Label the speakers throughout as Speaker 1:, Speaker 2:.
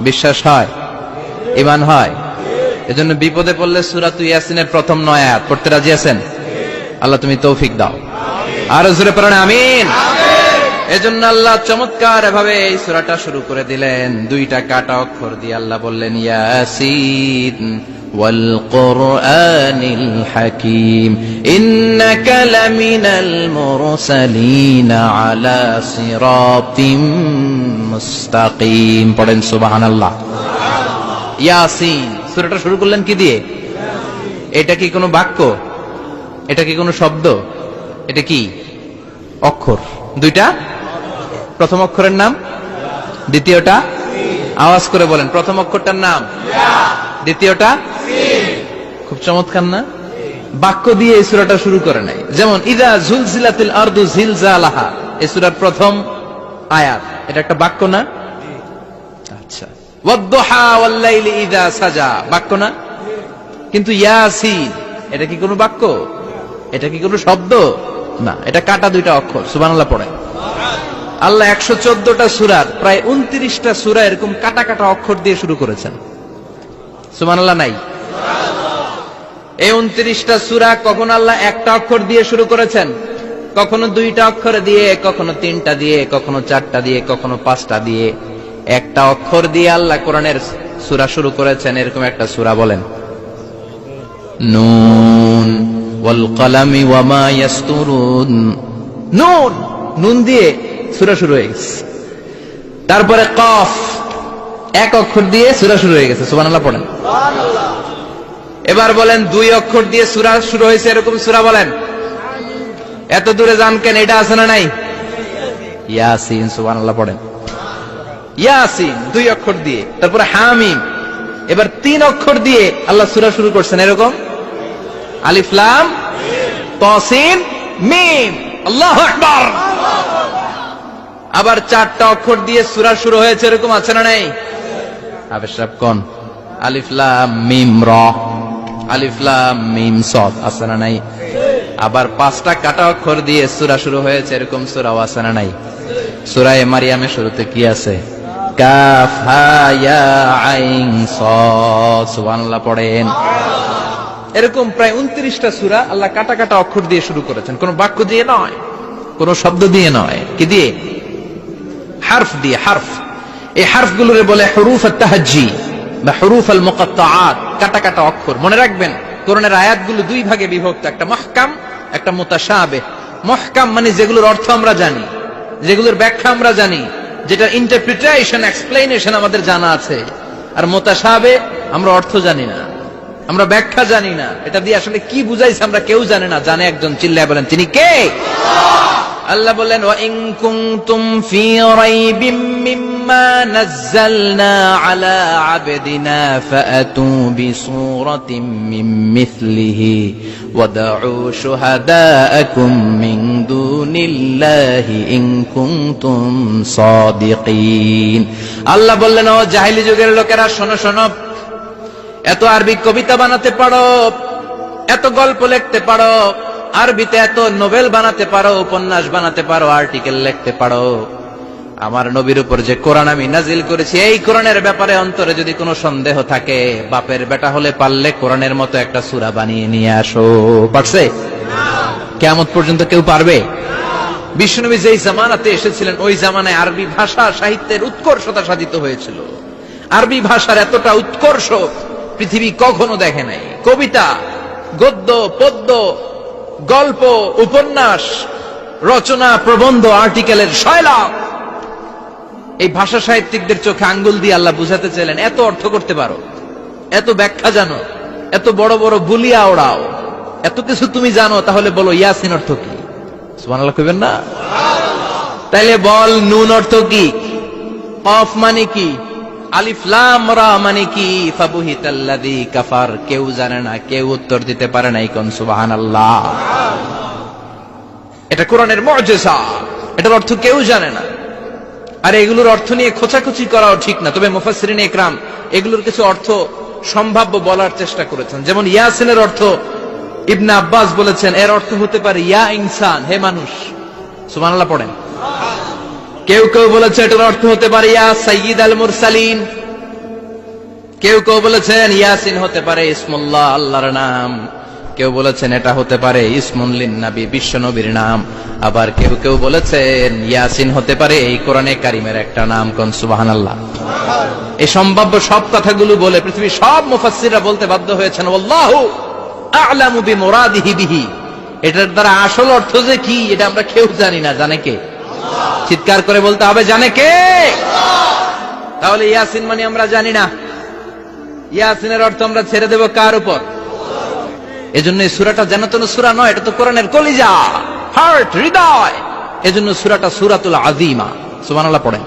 Speaker 1: বিশ্বাস হয় ইমান হয় এজন্য বিপদে পড়লে সুরাত ইয়াসিনের প্রথম নয় আয়াত পড়তে রাজি আছেন আল্লাহ তুমি তৌফিক দাও আর জোরে পড়েন আমিন এজন্য আল্লাহ চমৎকার এভাবে এই সূরাটা শুরু করে দিলেন দুইটা কাটা অক্ষর দিয়ে আল্লাহ বললেন ইয়াসিন والقرآن الحكيم إنك لمن المرسلين على صراط মুস্তাকিম পড়েন সুবাহান আল্লাহ ইয়াসিন, সুরাটা শুরু করলেন কি দিয়ে? এটা কি কোনো বাক্য? এটা কি কোনো শব্দ? এটা কি? অক্ষর। দুইটা? প্রথম অক্ষরের নাম? দ্বিতীয়টা? আওয়াজ করে বলেন, প্রথম অক্ষরটার নাম? দ্বিতীয়টা? খুব চমৎকার না? বাক্য দিয়ে এই সুরাটা শুরু করে নাই। যেমন, ইদা ঝুলজিলাতিল আর্দু ঝিলজালাহা এই সুরার প্রথম আয়াত। এটা একটা বাক্য না? আচ্ছা। সাজা। বাক্য না? কিন্তু ইয়াসিন, এটা কি কোনো বাক্য? এটা কি কোনো শব্দ? না, এটা কাটা দুইটা অক্ষর, সুবহানাল্লাহ পড়ে। আল্লাহ একশো চোদ্দটা সুরার, প্রায় উনত্রিশটা সুরা এরকম কাটা কাটা অক্ষর দিয়ে শুরু করেছেন। সুবহানাল্লাহ নাই? এই উনত্রিশটা সুরা কখন আল্লাহ একটা অক্ষর দিয়ে শুরু করেছেন? কখনো দুইটা অক্ষর দিয়ে কখনো তিনটা দিয়ে কখনো চারটা দিয়ে কখনো পাঁচটা দিয়ে। একটা অক্ষর দিয়ে আল্লাহ কোরআনের সুরা শুরু করেছেন এরকম একটা সুরা বলেন। নুন ওয়াল কলামি ওয়ামা ইয়াসতুরুন। নুন! নুন দিয়ে সূরা শুরু হয়ে গেছে। তারপরে কফ এক অক্ষর দিয়ে সূরা শুরু হয়ে গেছে সুবহানাল্লাহ পড়েন। এবার বলেন দুই অক্ষর দিয়ে সূরা শুরু হয়েছে এরকম সূরা বলেন। এত দূরে যান কেন? এটা আছে না নাই? ইয়াসিন, সুবহানাল্লাহ, পড়েন। ইয়াসিন, দুই অক্ষর দিয়ে, তারপরে হামিম। এবার তিন অক্ষর দিয়ে আল্লাহ সূরা শুরু করছেন, এরকম? আলিফ, লাম, তসিন, মিম। আল্লাহু আকবার। আবার চারটা অক্ষর দিয়ে সূরা শুরু হয়েছে, এরকম আছে না নাই? আবেশরাব কোন? আলিফ, লাম, মিম, র। আলিফ, লাম, মিম সদ আছে না নাই? আবার পাঁচটা কাটা অক্ষর দিয়ে সূরা শুরু হয়েছে, এরকম সূরাও আছে না নাই। সূরায়ে মারিয়ামের শুরুতে কি আছে? পড়েন। এরকম প্রায় উনত্রিশটা সুরা আল্লাহ কাটা কাটা অক্ষর দিয়ে শুরু করেছেন। কোন বাক্য দিয়ে নয়, কোন শব্দ দিয়ে নয়। কি দিয়ে? হারফ দিয়ে, হারফ। এই হারফ গুলোরে বলে হরুফ তাহাজি বা হরুফ আল মুকাত্তাআত কাটা কাটা অক্ষর। মনে রাখবেন কোরআনের আয়াতগুলো দুই ভাগে বিভক্ত, একটা মহকাম, একটা মুতাশাবে মহকাম মানে যেগুলোর অর্থ আমরা জানি, যেগুলোর ব্যাখ্যা আমরা জানি যেটা ইন্টারপ্রিটেশন এক্সপ্লেনেশন আমাদের জানা আছে। আর মোতাসাবে আমরা অর্থ জানি না, আমরা ব্যাখ্যা জানি না। এটা দিয়ে আসলে কি বুঝাইছে আমরা কেউ জানে না। জানে একজন চিল্লায় বলেন, তিনি কে? আল্লাহ বলেন ওয়া ইন কুনতুম ফি মিম্মা ما نزلنا على عبدنا فأتوا بصورة من مثله ودعوا شهداءكم من دون الله إن كنتم صادقين আল্লাহ বললেন ও জাহিলি যুগের লোকেরা শোনো শোনো এত আরবি কবিতা বানাতে পারো এত গল্প লিখতে পারো আরবিতে এত নোবেল বানাতে পারো উপন্যাস বানাতে পারো আর্টিকেল লিখতে পারো আমার নবীর উপর যে কোরআন আমি নাজিল করেছি, এই কোরআনের ব্যাপারে অন্তরে যদি কোনো সন্দেহ থাকে, বাপের বেটা হলে পারলে কোরআনের মতো একটা সুরা বানিয়ে নিয়ে আসো। পারছে? কেমন পর্যন্ত কেউ পারবে? বিষ্ণুনবী যেই জামানাতে এসেছিলেন, ওই জামানায় আরবি ভাষা সাহিত্যের উৎকর্ষতা সাধিত হয়েছিল। আরবি ভাষার এতটা উৎকর্ষ পৃথিবী কখনো দেখে নাই। কবিতা, গদ্য, পদ্য, গল্প, উপন্যাস, রচনা, প্রবন্ধ, আর্টিকেলের শয়লাভ এই ভাষা সাহিত্যিকদের চোখে আঙ্গুল দিয়ে আল্লাহ বুঝাতে চাইলেন, এত অর্থ করতে পারো, এত ব্যাখ্যা জানো, এত বড় বড় বুলিয়া ওড়াও, এত কিছু তুমি জানো, তাহলে বলো ইয়াসিন অর্থ কি? না? বল নুন অর্থ কি? কফ মানে কি? মানে কি? জানে না, কেউ উত্তর দিতে পারে না এটা কোরআনের মুজিজা, এটার অর্থ কেউ জানে না। আর এগুলোর অর্থ নিয়ে খোঁচাখুচি করাও ঠিক না। তবে মুফাসসিরিন ইকরাম এগুলোর কিছু অর্থ সম্ভাব্য বলার চেষ্টা করেছেন। যেমন ইয়াসিনের অর্থ ইবনে আব্বাস বলেছেন, এর অর্থ হতে পারে, ইয়া ইনসান, হে মানুষ। সুবহানাল্লাহ, পড়েন। কেউ কেউ বলেছে, এটার অর্থ হতে পারে, ইয়া সাইয়্যিদ আল মুরসালিন। কেউ কেউ বলেছেন, ইয়াসিন হতে পারে, ইসমুল্লাহ, আল্লাহর নাম। কেউ বলেছেন এটা হতে পারে ইসমুল্লিন নবী বিশ্ব নবীর নাম। আবার কেউ কেউ বলেছেন ইয়াসিন হতে পারে এই কোরআনে কারিমের একটা নাম, কোন সুবহানাল্লাহ। এই সম্ভাব্য সব কথাগুলো বলে পৃথিবীর সব মুফাসসিররা বলতে বাধ্য হয়েছেন আল্লাহু আ'লামু বিমুরাদিহি বিহি। এটার দ্বারা আসল অর্থ যে কি, এটা আমরা কেউ জানি না, জানে কে? চিৎকার করে বলতে হবে, জানে কে? তাহলে ইয়াসিন মানে আমরা জানি না। ইয়াসিনের অর্থ আমরা ছেড়ে দেব কার উপর? এজন্য এই সুরাটা যেন তেন সুরা নয়, এটা তো কোরআনের কলিজা। হার্ট হৃদয়। এজন্য সুরাটা সুরাতুল আজিমা সুবহানাল্লাহ পড়েন।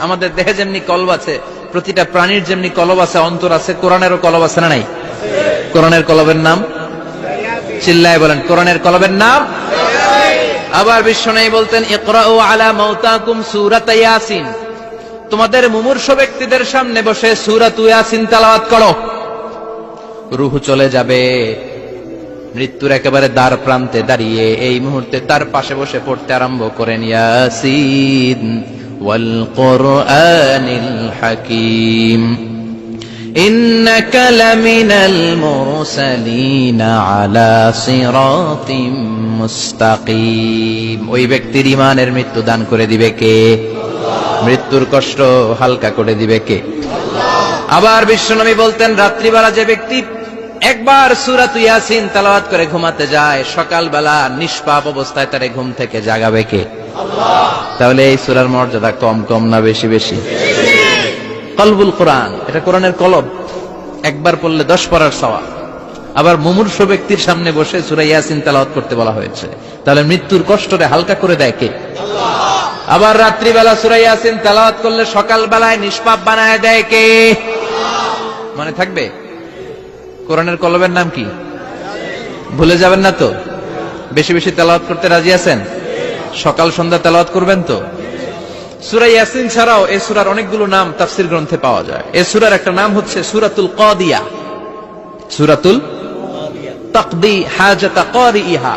Speaker 1: আমাদের দেহে যেমনি কলব আছে, প্রতিটা প্রাণীর যেমনি কলব আছে, অন্তর আছে, কোরআনেরও কলব আছে না নাই? কোরআনের কলবের নাম? চিল্লায় বলেন, কোরআনের কলবের নাম? আবার বিশ্ব নেই বলতেন, ইকরাউ আলা মাউতাকুম সূরাত ইয়াসিন। তোমাদের মুমূর্ষ ব্যক্তিদের সামনে বসে সূরাত ইয়াসিন তেলাওয়াত করো। রুহ চলে যাবে মৃত্যুর একেবারে দ্বার প্রান্তে দাঁড়িয়ে এই মুহূর্তে তার পাশে বসে পড়তে আরম্ভ করেন ইয়াসিন ওয়াল কোরআনিল হাকিম إنك لمن المرسلين على صراط মুস্তাকিম ওই ব্যক্তির ইমানের মৃত্যু দান করে দিবে কে মৃত্যুর কষ্ট হালকা করে দিবে কে আবার বিশ্বনবী বলতেন রাত্রিবেলা যে ব্যক্তি একবার সুরাত ইয়াসিন তালাওয়াত করে ঘুমাতে যায় সকালবেলা নিষ্পাপ অবস্থায় তারে ঘুম থেকে জাগাবে কে? তাহলে এই সুরার মর্যাদা কম কম না বেশি বেশি? কলবুল কোরআন এটা কোরআনের কলব। একবার পড়লে দশ পড়ার সওয়া আবার মুমূর্ষ ব্যক্তির সামনে বসে সুরা ইয়াসিন তেলাওয়াত করতে বলা হয়েছে। তাহলে মৃত্যুর কষ্টরে হালকা করে দেয় কে? আবার রাত্রিবেলা সুরা ইয়াসিন তেলাওয়াত করলে সকালবেলায় নিষ্পাপ বানায় দেয় কে? মানে থাকবে? কোরআনের কলবের নাম কি? ভুলে যাবেন না তো? বেশি বেশি তেলাওয়াত করতে রাজি আছেন? সকাল সন্ধ্যা তেলাওয়াত করবেন তো? সুরা ইয়াসিন ছাড়াও এই সুরার অনেকগুলো নাম তাফসির গ্রন্থে পাওয়া যায়। এই সুরার একটা নাম হচ্ছে সুরাতুল কদিয়া। সুরাতুল তাকদি হাজাতা ইহা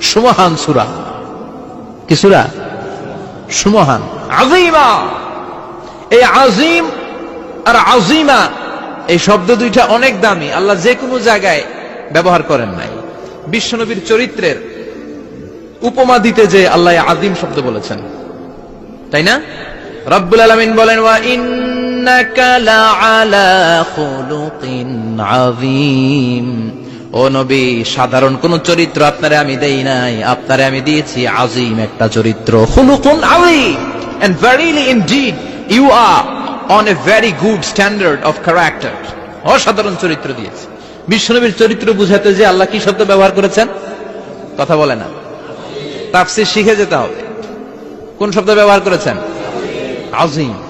Speaker 1: সুমহান সুরা। কি সুরা? সুমহান। আজিমা এই আজিম আর আজিমা এই শব্দ দুইটা অনেক দামি। আল্লাহ যে কোনো জায়গায় ব্যবহার করেন নাই। বিশ্বনবীর চরিত্রের উপমা দিতে যে আল্লাহ আদিম শব্দ বলেছেন। তাই না? রব্বুল আলামিন বলেন, ওয়া ইন্নাকা লাআলা খুলুকিন আযীম। ও নবী, সাধারণ কোন চরিত্র আপনারে আমি দেই নাই। আপনারে আমি দিয়েছি আজিম একটা চরিত্র। You are on a very good standard of character অসাধারণ চরিত্র দিয়েছি। বিশ্বনবীর চরিত্র বুঝাতে যে আল্লাহ কি শব্দ ব্যবহার করেছেন? কথা বলে না। তাফসির শিখে যেতে হবে। কোন শব্দ ব্যবহার করেছেন? আজিম।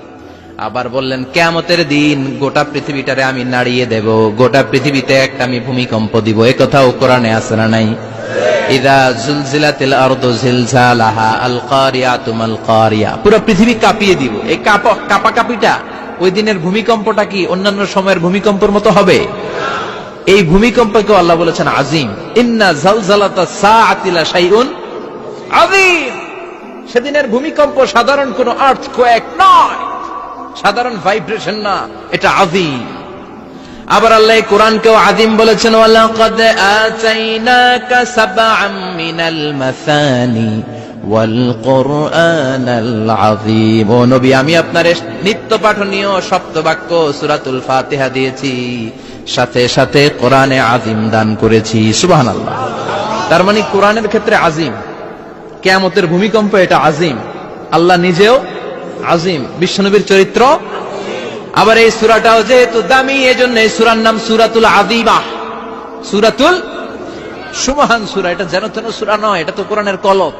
Speaker 1: আবার বললেন, কেয়ামতের দিন গোটা পৃথিবীটারে আমি নাড়িয়ে দেব। গোটা পৃথিবীতে একটা আমি ভূমিকম্প দিব। এ কথাও কোরআনে আছে না নাই? ইদা কাঁপিয়ে দিব। এই কাপা ওই দিনের ভূমিকম্পটা কি অন্যান্য সময়ের ভূমিকম্পের মতো হবে? এই ভূমিকম্পকে আল্লাহ বলেছেন আজিম। ইন্না সেদিনের ভূমিকম্প সাধারণ কোন আর্থ কয়েক নয়। সাধারণ ভাইব্রেশন না, এটা আজিম আবার আল্লাহ কোরআনকেও আদিম বলেছেন আমি আপনার নিত্য পাঠনীয় সপ্তবাক্য সূরাতুল ফাতিহা দিয়েছি। সাথে সাথে কোরআনে আযীম দান করেছি। সুবহানাল্লাহ। তার মানে কোরআনের ক্ষেত্রে আযীম। কেয়ামতের ভূমিকম্প এটা আজিম আল্লাহ নিজেও আজিম, বিশ্বনবীর চরিত্র। আবার এই সুরাটাও যেহেতু দামি এই জন্য এই সুরার নাম সুরাতুল আদিমা সুরাতুল সুমহান সুরা, এটা যেন তেন সুরা নয়, এটা তো কোরআনের কলব